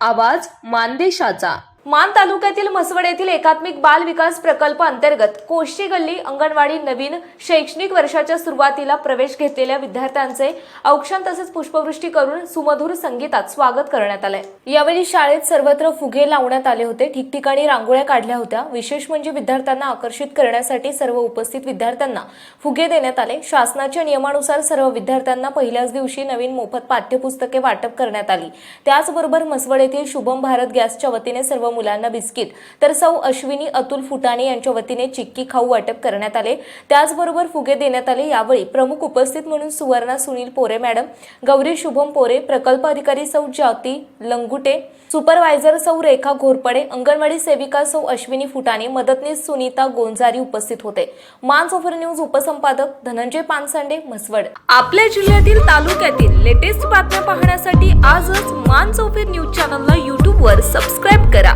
आवाज मानदेशाचा. मान तालुक्यातील म्हसवड येथील एकात्मिक बाल विकास प्रकल्प अंतर्गत कोशी गल्ली अंगणवाडी नवीन शैक्षणिक वर्षाच्या सुरुवातीला प्रवेश घेतलेल्या विद्यार्थ्यांचे औक्षण तसेच पुष्पवृष्टी करून सुमधुर संगीतात स्वागत करण्यात आले यावेळी शाळेत सर्वत्र फुगे लावण्यात आले होते. ठिकठिकाणी रांगोळ्या काढल्या होत्या. विशेष म्हणजे विद्यार्थ्यांना आकर्षित करण्यासाठी सर्व उपस्थित विद्यार्थ्यांना फुगे देण्यात आले. शासनाच्या नियमानुसार सर्व विद्यार्थ्यांना पहिल्याच दिवशी नवीन मोफत पाठ्यपुस्तके वाटप करण्यात आली. त्याचबरोबर म्हसवड येथील शुभम भारत गॅसच्या वतीने सर्व मुलांना बिस्किट. तर सौ अश्विनी अतुल फुटाणे यांच्या वतीने चिक्की खाऊ वाटप करण्यात आले. त्याचबरोबर फुगे देण्यात आले. यावेळी प्रमुख उपस्थित म्हणून सुवर्णा सुनील पोरे मॅडम गौरी शुभम पोरे प्रकल्प अधिकारी सौ ज्योती लंगुटे सुपरवायझर सौ रेखा घोरपडे अंगणवाडी सेविका सौ अश्विनी फुटाणे मदतनीस सुनीता गोंजारी उपस्थित होते. मान सोफर न्यूज उपसंपादक धनंजय पानसांडे म्हसवड. आपल्या जिल्ह्यातील तालुक्यातील लेटेस्ट बातम्या पाहण्यासाठी आजच मान सोफर न्यूज चॅनलला यूट्यूबवर सबस्क्राईब करा.